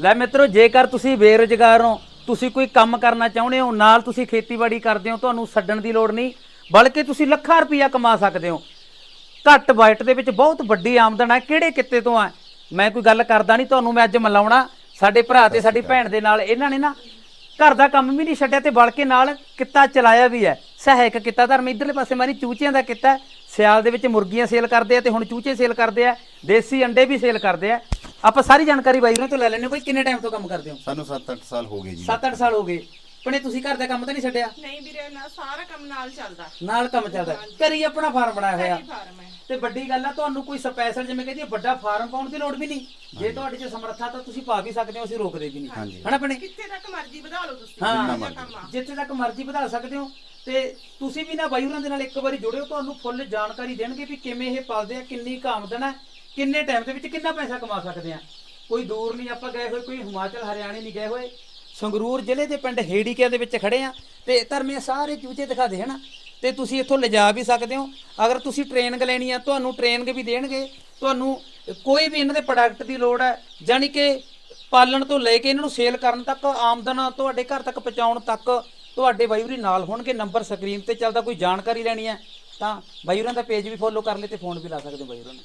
ਲੈ ਮਿੱਤਰੋ ਜੇਕਰ ਤੁਸੀਂ ਬੇਰੁਜ਼ਗਾਰ ਹੋ ਤੁਸੀਂ ਕੋਈ ਕੰਮ ਕਰਨਾ ਚਾਹੁੰਦੇ ਹੋ ਨਾਲ ਤੁਸੀਂ ਖੇਤੀਬਾੜੀ ਕਰਦੇ ਹੋ ਤੁਹਾਨੂੰ ਛੱਡਣ ਦੀ ਲੋੜ ਨਹੀਂ ਬਲਕਿ ਤੁਸੀਂ ਲੱਖਾਂ ਰੁਪਈਆ ਕਮਾ ਸਕਦੇ ਹੋ। ਘੱਟ ਬਜਟ ਦੇ ਵਿੱਚ ਬਹੁਤ ਵੱਡੀ ਆਮਦਨ ਹੈ ਕਿਹੜੇ ਕਿੱਤੇ ਤੋਂ ਆ ਮੈਂ ਕੋਈ ਗੱਲ ਕਰਦਾ ਨਹੀਂ ਤੁਹਾਨੂੰ ਮੈਂ ਅੱਜ ਮਿਲਾਉਣਾ। ਸਾਡੇ ਭਰਾ ਤੇ ਸਾਡੀ ਭੈਣ ਦੇ ਨਾਲ ਇਹਨਾਂ ਨੇ ਨਾ ਘਰ ਦਾ ਕੰਮ ਵੀ ਨਹੀਂ ਛੱਡਿਆ ਤੇ ਬਲ ਕੇ ਨਾਲ ਕਿੱਤਾ ਚਲਾਇਆ ਵੀ ਹੈ। ਸਹਾਇਕ ਕਿੱਤਾ ਧਰਮ ਇਧਰਲੇ ਪਾਸੇ ਮਾਰੀ ਚੂਚਿਆਂ ਦਾ ਕਿੱਤਾ। ਸਿਆਲ ਦੇ ਵਿੱਚ ਮੁਰਗੀਆਂ ਸੇਲ ਕਰਦੇ ਆ ਤੇ ਹੁਣ ਚੂਚੇ ਸੇਲ ਕਰਦੇ ਆ ਦੇਸੀ ਅੰਡੇ ਵੀ ਸੇਲ ਕਰਦੇ ਆ। ਆਪਾਂ ਸਾਰੀ ਜਾਣਕਾਰੀ ਬਾਈ ਉਹਨਾਂ ਤੋਂ ਲੈ ਲੈਣੇ ਕੋਈ ਕਿੰਨੇ ਟਾਈਮ ਤੋਂ ਕੰਮ ਕਰਦੇ ਹੋ? ਸਾਨੂੰ 7-8 ਸਾਲ ਹੋ ਗਏ ਜੀ। 7-8 ਸਾਲ ਹੋ ਗਏ। ਪਣੇ ਤੁਸੀਂ ਘਰ ਦਾ ਕੰਮ ਤਾਂ ਨਹੀਂ ਛੱਡਿਆ? ਨਹੀਂ ਵੀਰੇ ਨਾ ਸਾਰਾ ਕੰਮ ਨਾਲ ਚੱਲਦਾ। ਨਾਲ ਕੰਮ ਚੱਲਦਾ। ਘਰੀ ਆਪਣਾ ਫਾਰਮ ਬਣਾਇਆ ਹੋਇਆ। ਫਾਰਮ ਹੈ। ਤੇ ਵੱਡੀ ਗੱਲ ਆ ਤੁਹਾਨੂੰ ਕੋਈ ਸਪੈਸ਼ਲ ਜਿਵੇਂ ਕਹਿੰਦੀ ਵੱਡਾ ਫਾਰਮ ਪਾਉਣ ਦੀ ਲੋੜ ਵੀ ਨਹੀਂ। ਜੇ ਤੁਹਾਡੇ 'ਚ ਸਮਰੱਥਾ ਤਾਂ ਤੁਸੀਂ ਪਾ ਵੀ ਸਕਦੇ ਹੋ ਅਸੀਂ ਰੋਕਦੇ ਵੀ ਨਹੀਂ। ਹਨਾ ਭੈਣੇ? ਕਿੱਥੇ ਤੱਕ ਮਰਜ਼ੀ ਵਧਾ ਲਓ ਤੁਸੀਂ। ਹਾਂ। ਜਿੰਨਾ ਕੰਮ ਆ ਜਿੱਥੇ ਤੱਕ ਮਰਜ਼ੀ ਵਧਾ ਸਕਦੇ ਹੋ। ਤੇ ਤੁਸੀਂ ਵੀ ਨਾ ਬਾਈ ਹੋਰਾਂ ਦੇ ਨਾਲ ਇੱਕ ਵਾਰੀ ਜੁੜਿਓ ਤੁਹਾਨੂੰ ਫੁੱਲ ਜਾਣਕਾਰੀ ਦੇਣਗੇ ਵੀ ਕਿਵੇਂ ਇਹ ਪਾਲਦੇ ਆ ਕਿੰਨੀ ਕੁ ਆਮਦਨ ਹੈ ਕਿੰਨੇ ਟਾਈਮ ਦੇ ਵਿੱਚ ਕਿੰਨਾ ਪੈਸਾ ਕਮਾ ਸਕਦੇ ਆ ਕੋਈ ਦੂਰ ਨਹੀਂ ਆਪਾਂ ਗਏ ਹੋਏ, ਕੋਈ ਹਿਮਾਚਲ, ਹਰਿਆਣੇ ਨਹੀਂ ਗਏ ਹੋਏ। ਸੰਗਰੂਰ ਜ਼ਿਲ੍ਹੇ ਦੇ ਪਿੰਡ ਹੇੜੀਕਿਆਂ ਦੇ ਵਿੱਚ ਖੜੇ ਆ ਤੇ ਧਰਮੇ ਸਾਰੇ ਚੂਚੇ ਦਿਖਾ ਦੇ, ਹਨਾ? ਤੇ ਤੁਸੀਂ ਇੱਥੋਂ ਲਿਜਾ ਵੀ ਸਕਦੇ ਹੋ। ਅਗਰ ਤੁਸੀਂ ਟ੍ਰੇਨਿੰਗ ਲੈਣੀ ਆ, ਤੁਹਾਨੂੰ ਟ੍ਰੇਨਿੰਗ ਵੀ ਦੇਣਗੇ। ਤੁਹਾਨੂੰ ਕੋਈ ਵੀ ਇਹਨਾਂ ਦੇ ਪ੍ਰੋਡਕਟ ਦੀ ਲੋੜ ਹੈ ਜਾਨੀ ਕਿ ਪਾਲਣ ਤੋਂ ਲੈ ਕੇ ਇਹਨਾਂ ਨੂੰ ਸੇਲ ਕਰਨ ਤੱਕ, ਆਮਦਨ ਤੁਹਾਡੇ ਘਰ ਤੱਕ ਪਹੁੰਚਾਉਣ ਤੱਕ ਤੁਹਾਡੇ ਬਾਈਵਰੀ ਨਾਲ ਹੋਣਗੇ ਨੰਬਰ ਸਕਰੀਨ ਤੇ ਚੱਲਦਾ ਕੋਈ ਜਾਣਕਾਰੀ ਲੈਣੀ ਹੈ, ਤਾਂ ਬਾਈਵਰਾਂ ਦਾ ਪੇਜ ਵੀ ਫੋਲੋ ਕਰ ਲੈ ਤੇ ਫੋਨ ਵੀ ਲਾ ਸਕਦੇ ਹੋ ਬਾਈਵਰਾਂ ਨੂੰ।